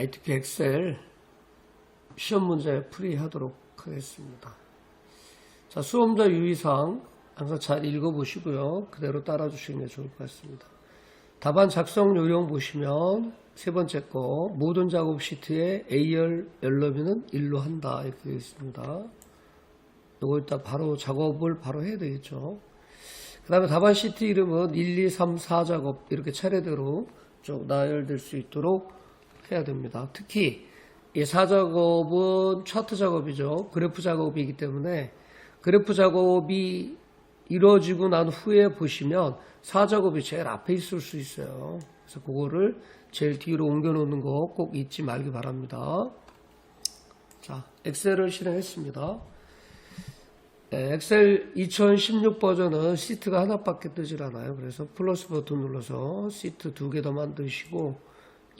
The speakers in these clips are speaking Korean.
ITP 엑셀 시험 문제 풀이하도록 하겠습니다. 자, 수험자 유의사항 항상 잘 읽어보시고요. 그대로 따라주시는 게 좋을 것 같습니다. 답안 작성 요령 보시면 세 번째 거 모든 작업 시트에 A열 열너비는 1로 한다 이렇게 되어 있습니다. 요거 일단 바로 작업을 바로 해야 되겠죠. 그 다음에 답안 시트 이름은 1, 2, 3, 4 작업 이렇게 차례대로 쭉 나열될 수 있도록 해야 됩니다. 특히 이 4작업은 차트 작업이죠. 그래프 작업이기 때문에 그래프 작업이 이루어지고 난 후에 보시면 4작업이 제일 앞에 있을 수 있어요. 그래서 그거를 제일 뒤로 옮겨 놓는 거 꼭 잊지 말기 바랍니다. 자, 엑셀을 실행했습니다. 네, 엑셀 2016 버전은 시트가 하나밖에 뜨질 않아요. 그래서 플러스 버튼 눌러서 시트 두 개 더 만드시고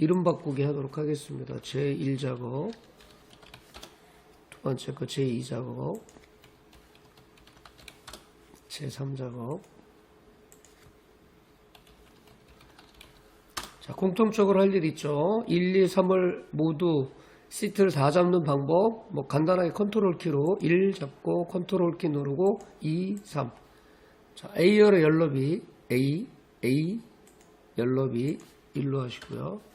이름 바꾸기 하도록 하겠습니다. 제1작업 두 번째 거 제2작업 제3작업 자, 공통적으로 할 일 있죠. 1, 2, 3을 모두 시트를 다 잡는 방법, 뭐 간단하게 컨트롤 키로 1 잡고 컨트롤 키 누르고 2, 3. 자, A열의 열너비 A, A 열너비 1로 하시고요.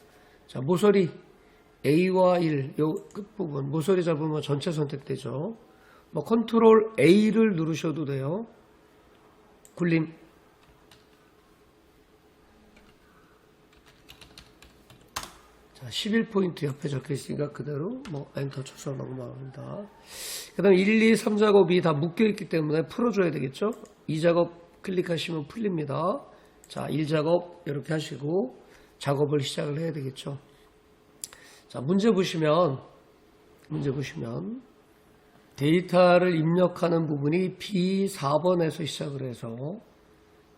자, 모서리 A와 1, 요 끝부분 모서리 잡으면 전체 선택되죠. 뭐 컨트롤 A를 누르셔도 돼요. 굴림 자, 11포인트 옆에 적혀 있으니까 그대로 뭐 엔터 쳐서 넘어갑니다. 그 다음에 1, 2, 3 작업이 다 묶여 있기 때문에 풀어줘야 되겠죠? 2작업 클릭하시면 풀립니다. 자, 1작업 이렇게 하시고 작업을 시작을 해야 되겠죠? 자, 문제 보시면, 문제 보시면, 데이터를 입력하는 부분이 B4번에서 시작을 해서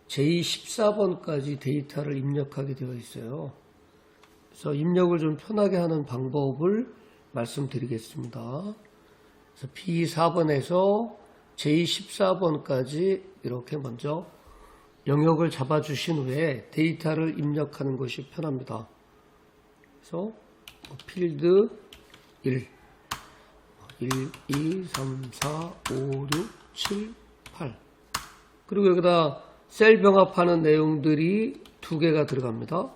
J14번까지 데이터를 입력하게 되어 있어요. 그래서 입력을 좀 편하게 하는 방법을 말씀드리겠습니다. 그래서 B4번에서 J14번까지 이렇게 먼저 영역을 잡아주신 후에 데이터를 입력하는 것이 편합니다. 그래서 필드 1, 1, 2, 3, 4, 5, 6, 7, 8 그리고 여기다 셀 병합하는 내용들이 두 개가 들어갑니다.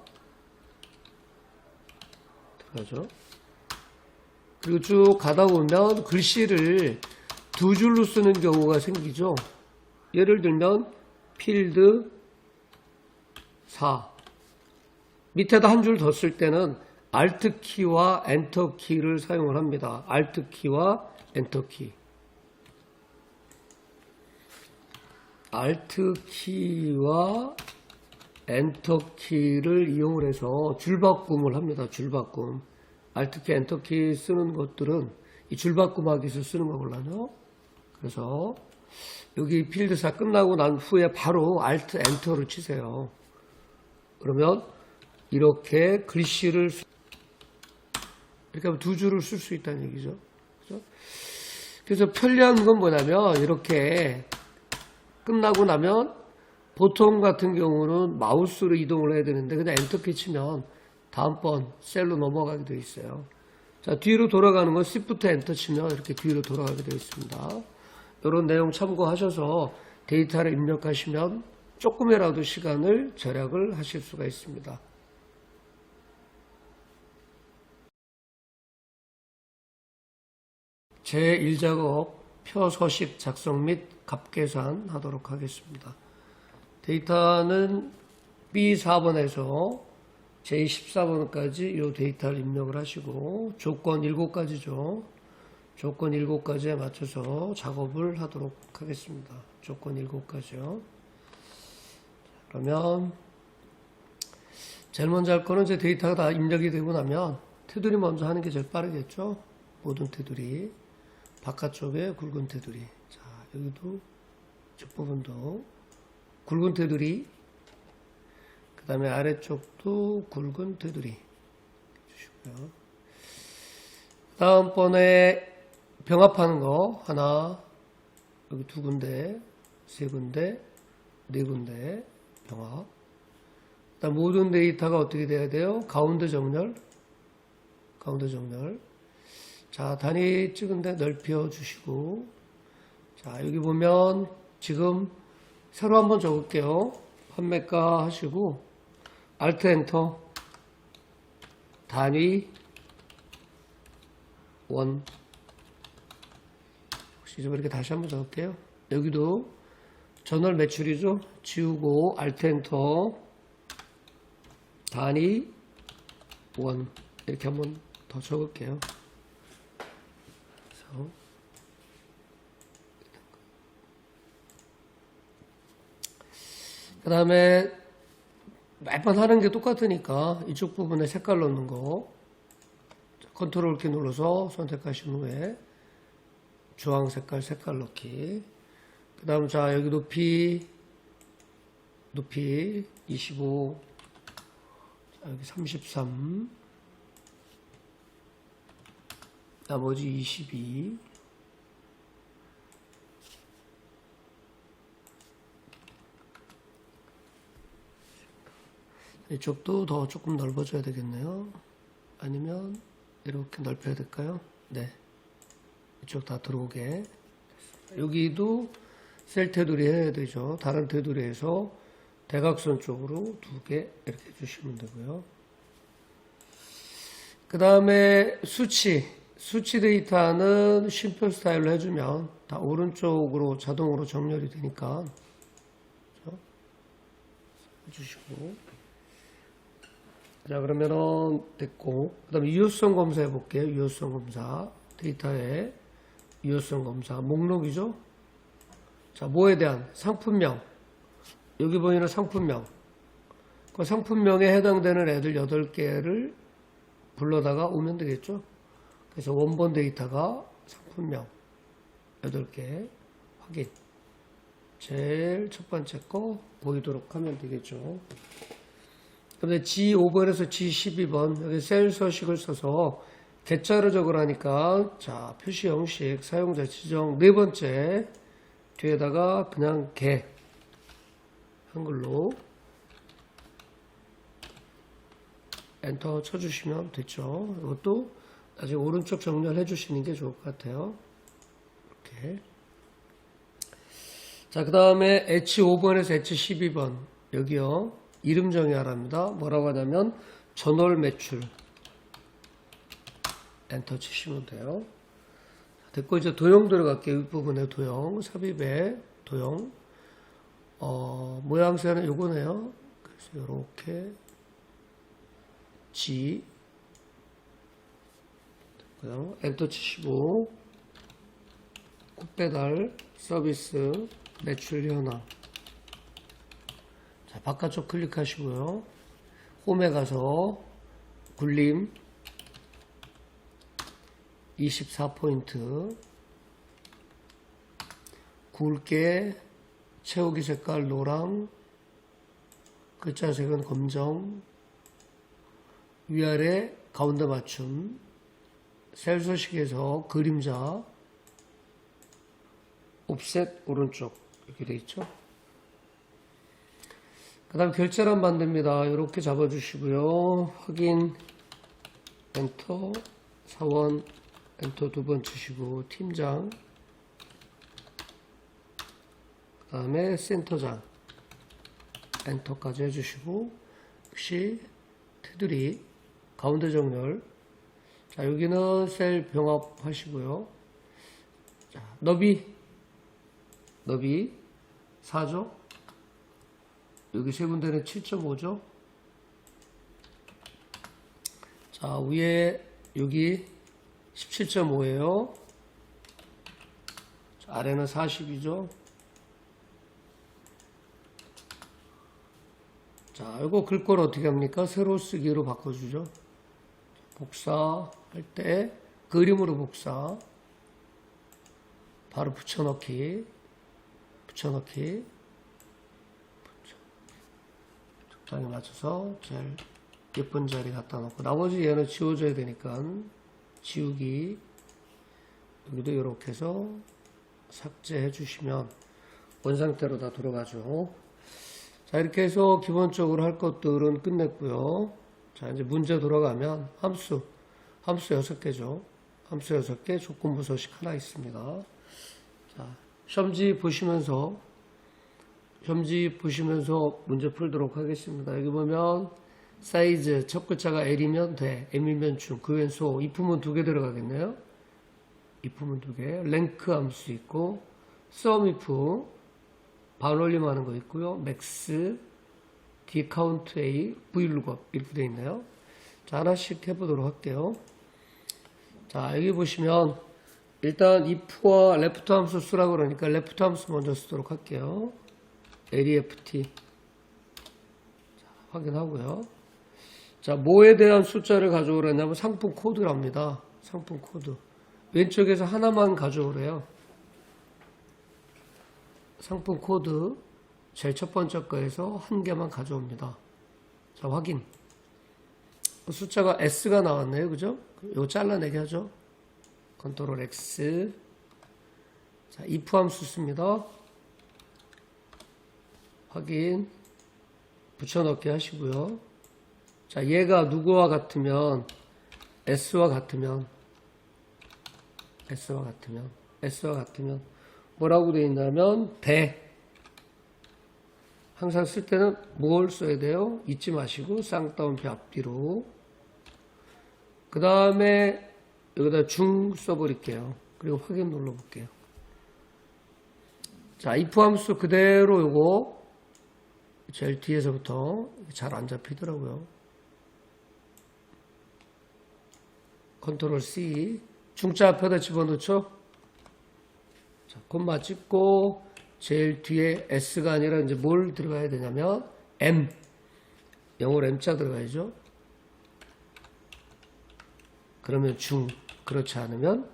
들어가죠. 그리고 쭉 가다 보면 글씨를 두 줄로 쓰는 경우가 생기죠. 예를 들면 필드 4 밑에다 한 줄 더 쓸 때는 Alt 키와 Enter 키를 사용을 합니다. Alt 키와 Enter 키. Alt 키와 엔터 키를 이용을 해서 줄바꿈을 합니다. 줄바꿈. Alt 키, 엔터 키 쓰는 것들은 이 줄바꿈 하기 위해서 쓰는 거걸라요 그래서 여기 필드사 끝나고 난 후에 바로 Alt, 엔터를 치세요. 그러면 이렇게 글씨를 쓰- 이렇게 하면 두 줄을 쓸 수 있다는 얘기죠. 그죠? 그래서 편리한 건 뭐냐면 이렇게 끝나고 나면 보통 같은 경우는 마우스로 이동을 해야 되는데 그냥 엔터키 치면 다음번 셀로 넘어가게 되어 있어요. 자 뒤로 돌아가는 건 Shift 엔터 치면 이렇게 뒤로 돌아가게 되어 있습니다. 이런 내용 참고하셔서 데이터를 입력하시면 조금이라도 시간을 절약을 하실 수가 있습니다. 제1작업 표 서식 작성 및 값계산 하도록 하겠습니다. 데이터는 B4번에서 J14번까지 이 데이터를 입력을 하시고 조건 7가지죠. 조건 7가지에 맞춰서 작업을 하도록 하겠습니다. 조건 7가지요. 그러면 제일 먼저 할 거는 이제 데이터가 다 입력이 되고 나면 테두리 먼저 하는 게 제일 빠르겠죠. 모든 테두리. 바깥쪽에 굵은 테두리. 자, 여기도 뒷부분도 굵은 테두리. 그 다음에 아래쪽도 굵은 테두리. 주시고요. 다음번에 병합하는 거 하나, 여기 두 군데, 세 군데, 네 군데 병합. 그다음 모든 데이터가 어떻게 돼야 돼요? 가운데 정렬. 가운데 정렬. 자, 단위 찍은데 넓혀 주시고. 자, 여기 보면 지금 새로 한번 적을게요. 판매가 하시고, Alt 엔터. 단위 원. 좀 이렇게 다시 한번 적을게요. 여기도 전월 매출이죠. 지우고 엔터. 단위 원. 이렇게 한번 더 적을게요. 그래서 그 다음에 매번 하는 게 똑같으니까 이쪽 부분에 색깔 넣는 거 컨트롤 키 눌러서 선택하신 후에 주황 색깔 색깔 넣기 그 다음 자 여기 높이 높이 25 자, 여기 33 나머지 22 이쪽도 더 조금 넓어져야 되겠네요. 아니면 이렇게 넓혀야 될까요? 네. 이쪽 다 들어오게. 여기도 셀 테두리 해야 되죠. 다른 테두리에서 대각선 쪽으로 두 개 이렇게 해주시면 되고요. 그 다음에 수치. 수치 데이터는 쉼표 스타일로 해주면 다 오른쪽으로 자동으로 정렬이 되니까. 그렇죠? 해주시고. 자, 그러면은 됐고. 그 다음에 유효성 검사 해볼게요. 유효성 검사. 데이터에 유효성 검사. 목록이죠? 자, 뭐에 대한? 상품명. 여기 보이는 상품명. 그 상품명에 해당되는 애들 8개를 불러다가 오면 되겠죠? 그래서 원본 데이터가 상품명 8개 확인. 제일 첫 번째 거 보이도록 하면 되겠죠. 그런데 G5번에서 G12번 여기 셀 서식을 써서 개자를 적으라니까 자 표시 형식 사용자 지정 네 번째 뒤에다가 그냥 개 한글로 엔터 쳐주시면 됐죠. 이것도 나중에 오른쪽 정렬해 주시는 게 좋을 것 같아요. 이렇게 자, 그 다음에 H5번에서 H12번 여기요. 이름 정의하랍니다. 뭐라고 하냐면 전월 매출 엔터 치시면 돼요. 됐고 이제 도형 들어갈게요. 이 부분에 도형 삽입에 도형 어, 모양새는 요거네요. 그래서 이렇게 G 됐고요. 엔터 치시고 굿배달 서비스 매출 현황 자, 바깥쪽 클릭하시고요. 홈에 가서 굴림 24포인트. 굵게 채우기 색깔 노랑 글자 색은 검정. 위아래 가운데 맞춤. 셀 서식에서 그림자. 옵셋 오른쪽. 이렇게 돼 있죠. 그 다음 결제란 만듭니다. 이렇게 잡아주시고요. 확인, 엔터, 사원, 엔터 두 번 치시고, 팀장, 그 다음에 센터장, 엔터까지 해주시고, 역시 테두리, 가운데 정렬, 자, 여기는 셀 병합 하시고요. 자, 너비, 너비, 4죠? 여기 세 군데는 7.5죠. 자, 위에 여기 17.5예요. 아래는 40이죠. 자, 이거 글걸 어떻게 합니까? 새로 쓰기로 바꿔주죠. 복사할 때 그림으로 복사. 바로 붙여넣기. 붙여넣기. 적당히 맞춰서 제일 예쁜 자리 갖다 놓고 나머지 얘는 지워줘야 되니까 지우기 여기도 이렇게 해서 삭제해 주시면 원상태로 다 돌아가죠 자 이렇게 해서 기본적으로 할 것들은 끝냈고요 자 이제 문제 돌아가면 함수 함수 6개죠. 함수 6개, 조건부 소식 하나 있습니다. 자, 시험지 보시면서, 시험지 보시면서 문제 풀도록 하겠습니다. 여기 보면, 사이즈, 첫 글자가 L이면 돼, M이면 중, 그 외엔 소, 이 품은 두 개 들어가겠네요. 이 품은 두 개, 랭크 함수 있고, 썸 이프, 반올림 하는 거 있고요. 맥스, D 카운트 A, V 룩업 이렇게 되어 있네요. 자, 하나씩 해보도록 할게요. 자, 여기 보시면 일단 if와 left 함수 쓰라고 그러니까 left 함수 먼저 쓰도록 할게요. LEFT. 자, 확인하고요. 자, 뭐에 대한 숫자를 가져오라냐면 상품 코드랍니다. 상품 코드. 왼쪽에서 하나만 가져오래요. 상품 코드 제일 첫 번째 거에서 한 개만 가져옵니다. 자, 확인. 숫자가 S가 나왔네요. 그죠? 이거 잘라내게 하죠. 컨트롤 X. 자, if 함수 씁니다. 확인. 붙여넣기 하시고요. 자, 얘가 누구와 같으면 S와 같으면 S와 같으면 S와 같으면 뭐라고 되어 있냐면 대 항상 쓸 때는 뭘 써야 돼요? 잊지 마시고 쌍따옴표 앞뒤로 그 다음에 여기다 중 써버릴게요. 그리고 확인 눌러볼게요. 자, if 함수 그대로 요거 제일 뒤에서부터 잘 안 잡히더라고요. 컨트롤 C 중자 앞에다 집어넣죠. 자, 콤마 찍고 제일 뒤에 S가 아니라 이제 뭘 들어가야 되냐면 M 영어로 M자 들어가야죠. 그러면 중 그렇지 않으면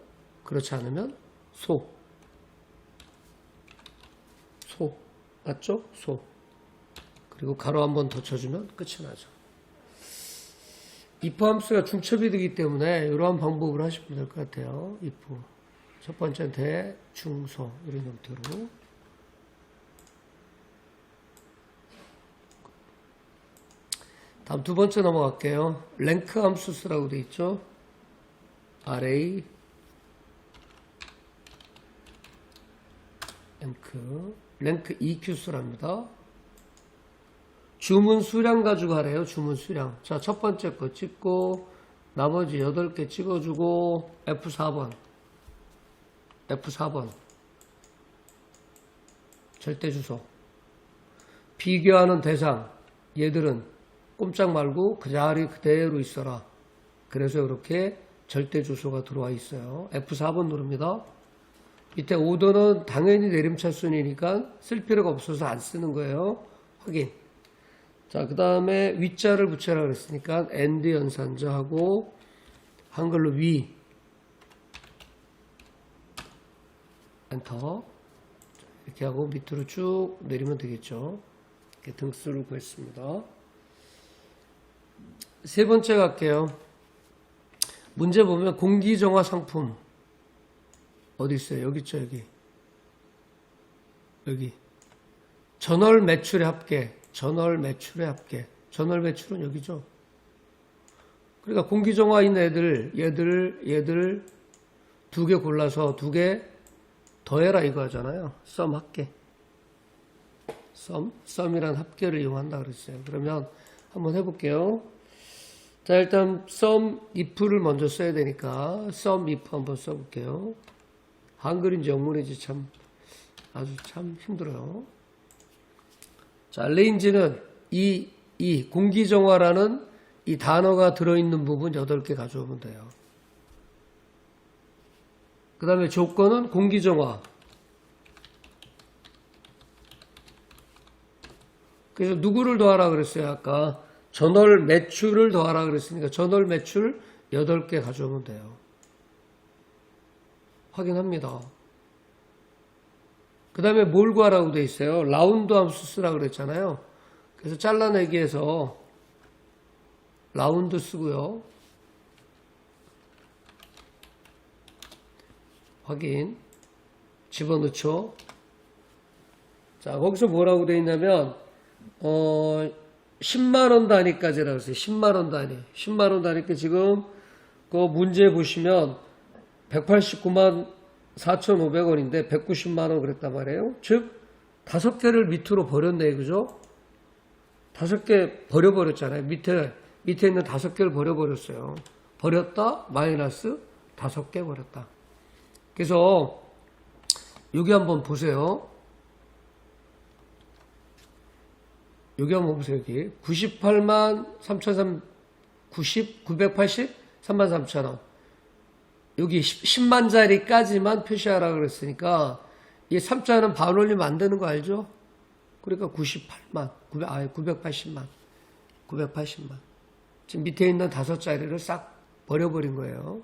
그렇지 않으면 소. 소 맞죠? 소. 그리고 가로 한 번 더 쳐주면 끝이 나죠. If 함수가 중첩이 되기 때문에 이러한 방법을 하시면 될 것 같아요. if 첫 번째는 대, 중, 소 이런 형태로 다음 두 번째 넘어갈게요. 랭크 함수 쓰라고 돼 있죠. array 랭크 랭크 EQ 수랍니다. 주문 수량 가지고 하래요. 주문 수량. 자, 첫 번째 거 찍고 나머지 8개 찍어주고 F4번 F4번 절대 주소 비교하는 대상 얘들은 꼼짝 말고 그 자리 그대로 있어라. 그래서 이렇게 절대 주소가 들어와 있어요. F4번 누릅니다. 밑에 오더는 당연히 내림차 순이니까 쓸 필요가 없어서 안 쓰는 거예요. 확인. 자, 그 다음에 위자를 붙여라 그랬으니까 and 연산자하고 한글로 위 엔터 이렇게 하고 밑으로 쭉 내리면 되겠죠. 이렇게 등수를 구했습니다. 세 번째 갈게요. 문제 보면 공기정화 상품 어디 있어요? 여기 있죠, 여기. 여기. 전월 매출의 합계, 전월 매출의 합계. 전월 매출은 여기죠. 그러니까 공기정화 있는 애들, 얘들, 얘들 두 개 골라서 두 개 더해라 이거 하잖아요. 썸 합계. 썸, 썸이란 합계를 이용한다 그랬어요. 그러면 한번 해볼게요. 자, 일단 썸 if를 먼저 써야 되니까 썸 if 한번 써볼게요. 한글인지 영문인지 참 아주 참 힘들어요. 자, 레인지는 이, 이 공기정화라는 이 단어가 들어있는 부분 8개 가져오면 돼요. 그 다음에 조건은 공기정화. 그래서 누구를 더하라 그랬어요, 아까? 전월 매출을 더하라 그랬으니까 전월 매출 8개 가져오면 돼요. 확인합니다. 그 다음에 뭘 구하라고 돼 있어요? 라운드 함수 쓰라 그랬잖아요. 그래서 잘라내기에서 라운드 쓰고요. 확인. 집어넣죠. 자, 거기서 뭐라고 돼 있냐면, 어, 10만원 단위까지라고 했어요. 10만원 단위. 10만원 단위까 지금, 그 문제 보시면 189만 4,500원인데 190만 원 그랬단 말이에요. 즉 다섯 개를 밑으로 버렸네, 그죠? 다섯 개 버려버렸잖아요. 밑에 밑에 있는 다섯 개를 버려버렸어요. 버렸다 마이너스 다섯 개 버렸다. 그래서 여기 한번 보세요. 여기 한번 보세요. 여기 98만 3,300 90, 980, 3만 3천 원. 여기 10만 자리까지만 표시하라 그랬으니까 이 3자는 반 올리면 안 되는 거 알죠? 그러니까 98만, 900, 아 980만, 980만. 지금 밑에 있는 다섯 자리를 싹 버려버린 거예요.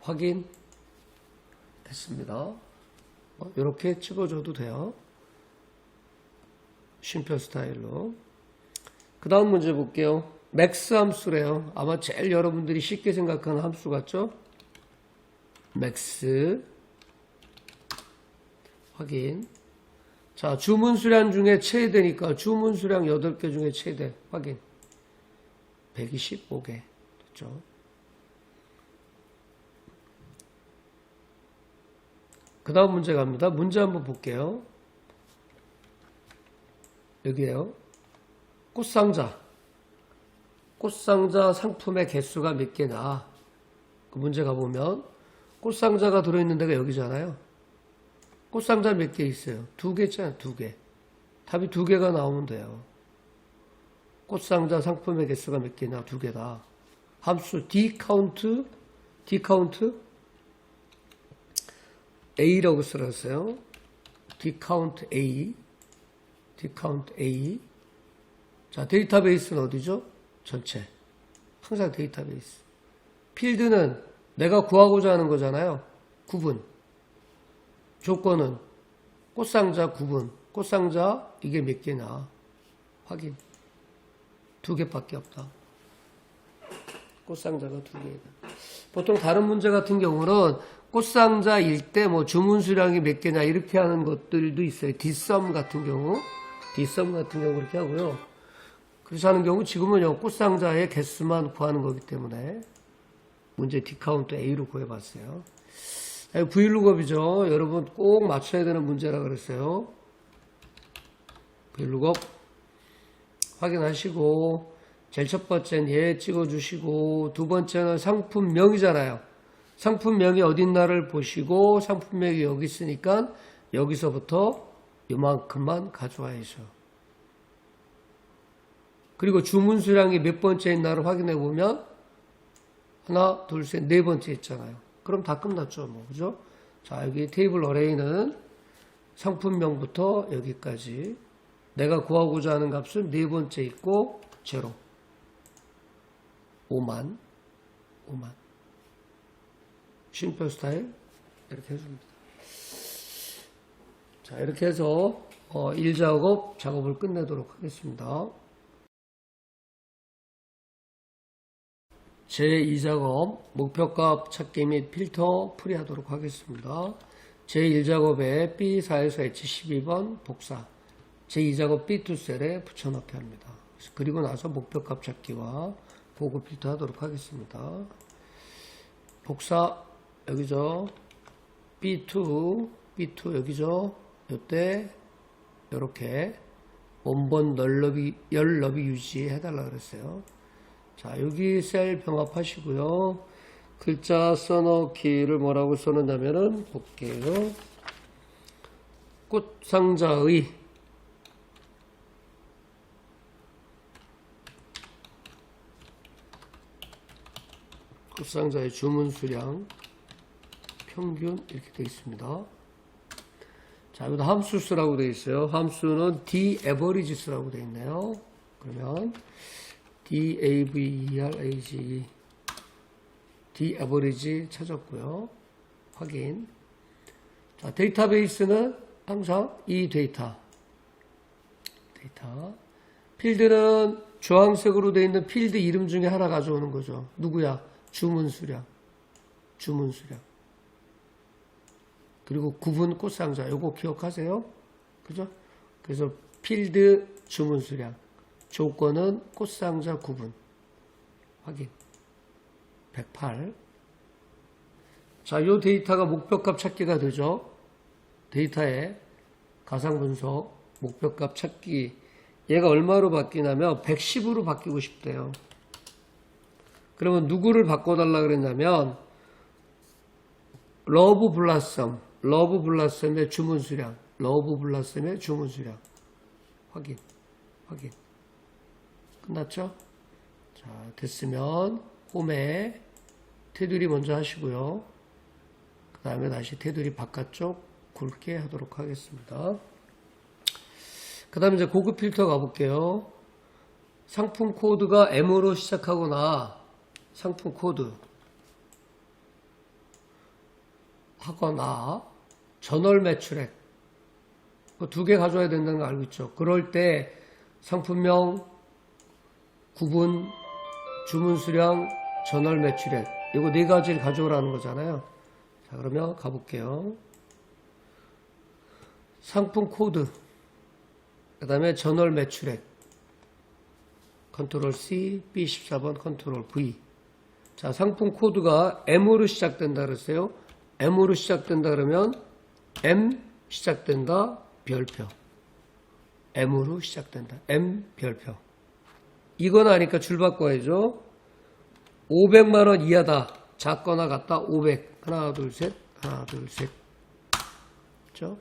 확인 했습니다. 이렇게 찍어줘도 돼요. 쉼표 스타일로. 그 다음 문제 볼게요. 맥스 함수래요. 아마 제일 여러분들이 쉽게 생각하는 함수 같죠? 맥스 확인. 자, 주문 수량 중에 최대니까 주문 수량 8개 중에 최대 확인. 125개. 됐죠? 그 다음 문제 갑니다. 문제 한번 볼게요. 여기에요. 꽃상자. 꽃상자 상품의 개수가 몇 개나. 그 문제 가보면 꽃상자가 들어있는 데가 여기잖아요. 꽃상자 몇 개 있어요? 두 개 있잖아요. 두 개. 답이 두 개가 나오면 돼요. 꽃상자 상품의 개수가 몇 개냐? 두 개다. 함수 D 카운트, D 카운트 A라고 쓰었어요. D 카운트 A, D 카운트 A. 자, 데이터베이스는 어디죠? 전체. 항상 데이터베이스. 필드는 내가 구하고자 하는 거잖아요. 구분. 조건은 꽃상자 구분. 꽃상자 이게 몇 개나 확인. 두 개밖에 없다. 꽃상자가 두 개다. 보통 다른 문제 같은 경우는 꽃상자일 때 뭐 주문 수량이 몇 개냐 이렇게 하는 것들도 있어요. 뒷섬 같은 경우, 뒷섬 같은 경우 그렇게 하고요. 그렇게 하는 경우 지금은 꽃상자의 개수만 구하는 거기 때문에 문제 디카운트 A로 구해봤어요. 브이룩업이죠. 여러분 꼭 맞춰야 되는 문제라 그랬어요. 브이룩업 확인하시고 제일 첫 번째는 얘 찍어주시고 두 번째는 상품명이잖아요. 상품명이 어딘나를 보시고 상품명이 여기 있으니까 여기서부터 이만큼만 가져와야죠. 그리고 주문 수량이 몇 번째 있나를 확인해 보면 하나, 둘, 셋, 네 번째 있잖아요. 그럼 다 끝났죠, 뭐. 그죠? 자, 여기 테이블 어레이는 상품명부터 여기까지 내가 구하고자 하는 값은 네 번째 있고 제로. 5만. 5만. 쉼표 스타일 이렇게 해줍니다. 자, 이렇게 해서 어, 1작업 작업을 끝내도록 하겠습니다. 제2작업 목표값 찾기 및 필터 풀이하도록 하겠습니다. 제1작업에 B4에서 H12번 복사 제2작업 B2셀에 붙여넣기 합니다. 그리고 나서 목표값 찾기와 보고 필터 하도록 하겠습니다. 복사 여기죠. B2 B2 여기죠. 이때 이렇게 원본 널너비 열너비 유지해 달라 그랬어요. 자, 여기 셀 병합하시고요. 글자 써넣기를 뭐라고 써놓냐면은 볼게요. 꽃상자의 꽃상자의 주문 수량 평균 이렇게 되어 있습니다. 자, 여기다 함수수라고 되어 있어요. 함수는 D averages라고 되어 있네요. 그러면 D A V E D average 찾았고요. 확인. 자, 데이터베이스는 항상 이 데이터. 데이터. 필드는 주황색으로 되어 있는 필드 이름 중에 하나 가져오는 거죠. 누구야? 주문 수량. 주문 수량. 그리고 구분 꽃상자. 요거 기억하세요? 그죠? 그래서 필드 주문 수량. 조건은 꽃상자 구분. 확인. 108. 자, 요 데이터가 목표값 찾기가 되죠. 데이터에 가상 분석, 목표값 찾기. 얘가 얼마로 바뀌냐면 110으로 바뀌고 싶대요. 그러면 누구를 바꿔달라 그랬냐면 러브 블라썸, 러브 블라썸의 주문 수량, 러브 블라썸의 주문 수량. 확인, 확인. 끝났죠? 자, 됐으면 홈에 테두리 먼저 하시고요. 그 다음에 다시 테두리 바깥쪽 굵게 하도록 하겠습니다. 그 다음에 이제 고급 필터 가볼게요. 상품 코드가 M으로 시작하거나 상품 코드 하거나 전월 매출액 두 개 가져야 된다는 거 알고 있죠. 그럴 때 상품명, 구분, 주문 수량, 전월 매출액. 이거 네 가지를 가져오라는 거잖아요. 자 그러면 가볼게요. 상품 코드. 그 다음에 전월 매출액. 컨트롤 C, B14번 컨트롤 V. 자 상품 코드가 M으로 시작된다 그랬어요. M으로 시작된다 그러면 M 시작된다 별표. M으로 시작된다. M 별표 이건 아니까 줄 바꿔야죠. 500만 원 이하다. 작거나 같다. 500 하나 둘 셋. 하나 둘 셋. 그죠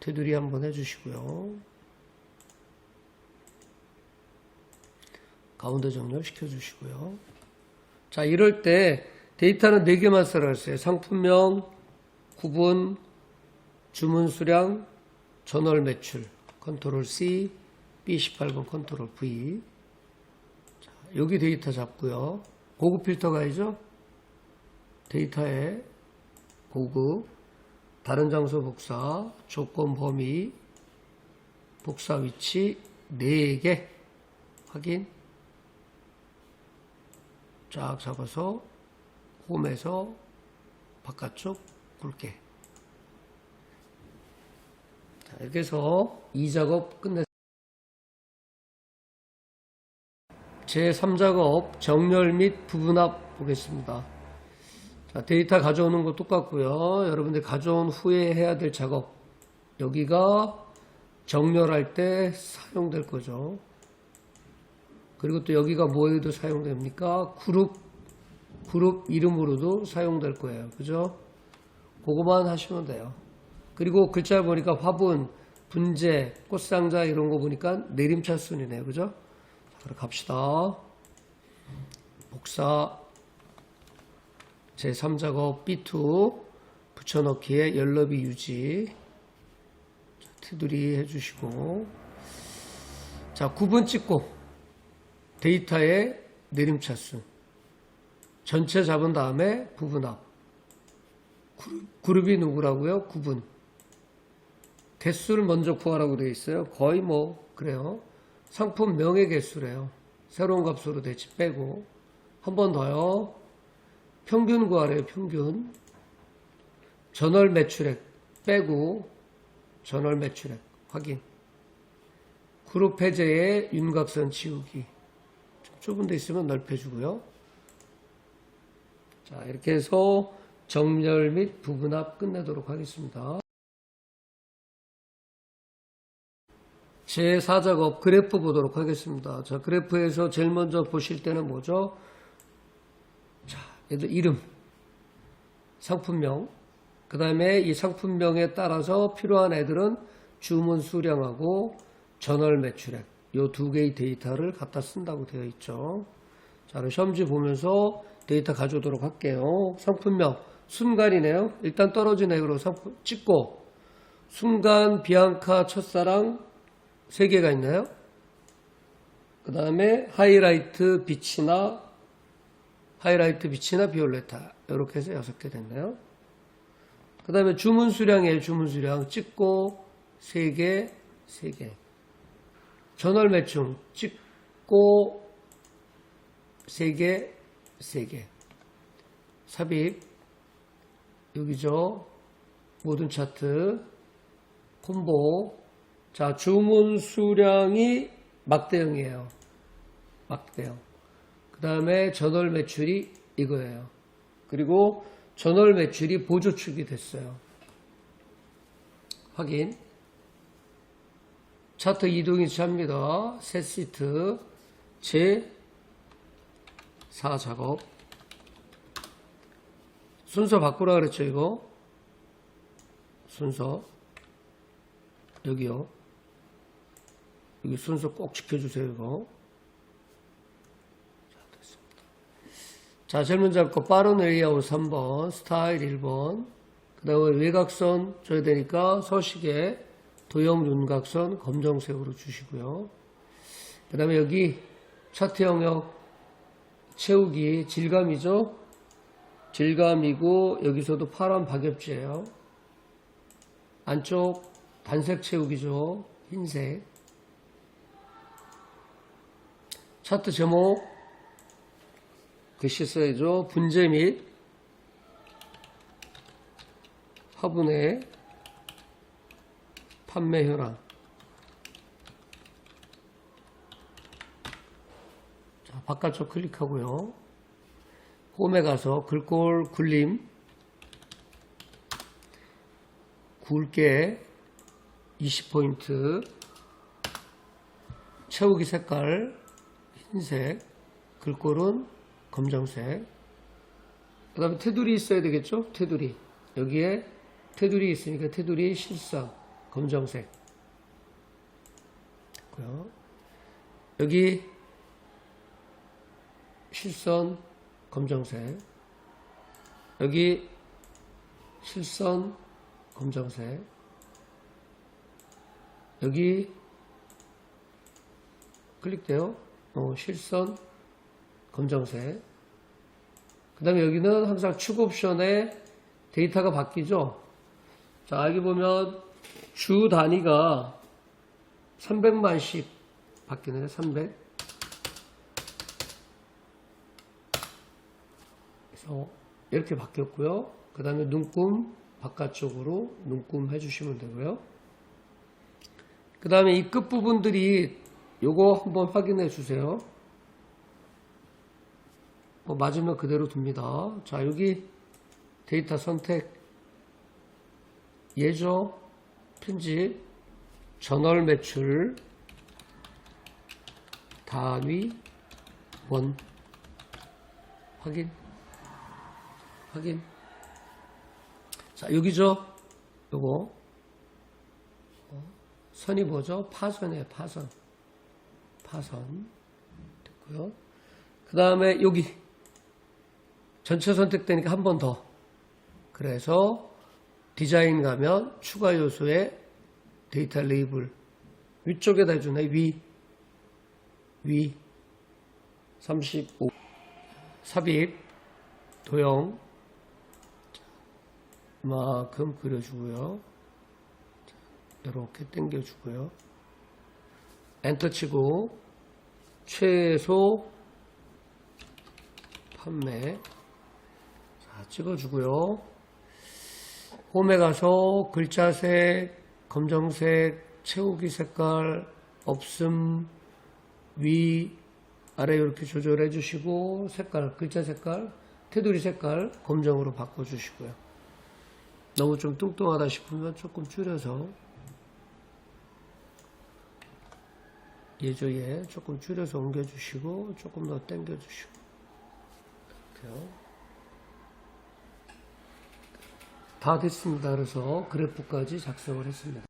테두리 한번 해주시고요. 가운데 정렬 시켜 주시고요. 자 이럴 때 데이터는 4개만 쓰라 했어요. 상품명 구분 주문 수량 전월 매출. 컨트롤 C B18번 컨트롤 V. 자, 여기 데이터 잡고요. 고급 필터 가야죠? 데이터에 고급. 다른 장소 복사 조건 범위 복사 위치 4개 확인. 쫙 잡아서 홈에서 바깥쪽 굵게. 자, 이렇게 해서 이 작업 끝냈습니다. 제3작업 정렬 및 부분합 보겠습니다. 자, 데이터 가져오는 거 똑같고요. 여러분들 가져온 후에 해야 될 작업 여기가 정렬할 때 사용될 거죠. 그리고 또 여기가 뭐에도 사용됩니까? 그룹 그룹 이름으로도 사용될 거예요. 그죠? 그거만 하시면 돼요. 그리고 글자 보니까 화분, 분재, 꽃상자 이런 거 보니까 내림차 순이네요. 그죠? 자, 그럼 갑시다. 복사. 제3작업 B2 붙여넣기에 열너비 유지. 자, 테두리 해주시고. 자 9분 찍고 데이터에 내림차순. 전체 잡은 다음에 부분합 그룹, 그룹 이 누구라고요? 9분. 개수를 먼저 구하라고 되어 있어요. 거의 뭐 그래요 상품 명의 개수래요. 새로운 값으로 대치 빼고. 한 번 더요. 평균 구하래요 평균. 전월 매출액 빼고 전월 매출액 확인. 그룹 해제에 윤곽선 지우기. 좀 좁은 데 있으면 넓혀주고요. 자 이렇게 해서 정렬 및 부분합 끝내도록 하겠습니다 제4작업 그래프 보도록 하겠습니다 자 그래프에서 제일 먼저 보실 때는 뭐죠 자 얘들 이름 상품명 그 다음에 이 상품명에 따라서 필요한 애들은 주문 수량하고 전월 매출액 요 두 개의 데이터를 갖다 쓴다고 되어 있죠. 자, 그럼 시험지 보면서 데이터 가져오도록 할게요. 상품명 순간이네요. 일단 떨어지네. 그리고 상품 찍고 순간 비앙카 첫사랑 세 개가 있나요? 그 다음에 하이라이트 빛이나 하이라이트 빛이나 비올레타 이렇게 해서 여섯 개 됐나요? 그 다음에 주문 수량이에요. 주문 수량 찍고 세 개, 세 개. 전월 매출 찍고 세 개, 세 개. 삽입 여기죠. 모든 차트 콤보 자 주문 수량이 막대형이에요. 막대형. 다음에 전월 매출이 이거예요. 그리고 전월 매출이 보조축이 됐어요. 확인. 차트 이동이 시작합니다. 새 시트 제 4작업 순서 바꾸라 그랬죠 이거 순서 여기요 여기 순서 꼭 지켜주세요 자 됐습니다. 자 젊은 잡고 빠른 웨이아웃 3번 스타일 1번. 그 다음에 외곽선 줘야 되니까 서식에 도형 윤곽선 검정색으로 주시고요. 그 다음에 여기 차트 영역 채우기 질감이죠? 질감이고 여기서도 파란 박엽지예요. 안쪽 단색 채우기죠. 흰색 차트 제목 글씨 써야죠. 분재 및 화분의 판매 현황. 자, 바깥쪽 클릭하고요. 홈에 가서 글꼴 굴림. 굵게 20포인트. 채우기 색깔 흰색 글꼴은 검정색. 그 다음에 테두리 있어야 되겠죠? 테두리. 여기에 테두리 있으니까 테두리 실상 검정색. 됐고요. 여기 실선 검정색. 여기 실선 검정색. 여기 클릭돼요 어, 실선 검정색 그 다음에 여기는 항상 축 옵션에 데이터가 바뀌죠 자 여기 보면 주 단위가 300만씩 바뀌네요 300 그래서 이렇게 바뀌었고요. 그 다음에 눈금 바깥쪽으로 눈금 해주시면 되고요. 그 다음에 이 끝부분들이 요거 한번 확인해 주세요. 뭐 맞으면 그대로 둡니다. 자, 여기 데이터 선택 예죠. 편집 전월 매출 단위 원 확인 확인. 자, 여기죠? 요거. 어, 선이 뭐죠? 파선이에요, 파선. 파선. 됐고요. 그 다음에 여기. 전체 선택되니까 한 번 더. 그래서 디자인 가면 추가 요소에 데이터 레이블. 위쪽에다 해주네, 위. 위. 35. 삽입. 도형. 만큼 그려주고요. 이렇게 당겨주고요. 엔터 치고 최소 판매 자, 찍어주고요. 홈에 가서 글자색, 검정색, 채우기 색깔, 없음, 위, 아래 이렇게 조절해 주시고 색깔, 글자 색깔, 테두리 색깔 검정으로 바꿔 주시고요. 너무 좀 뚱뚱하다 싶으면 조금 줄여서 예조에 조금 줄여서 옮겨주시고 조금 더 당겨주시고 이렇게요. 다 됐습니다. 그래서 그래프까지 작성을 했습니다.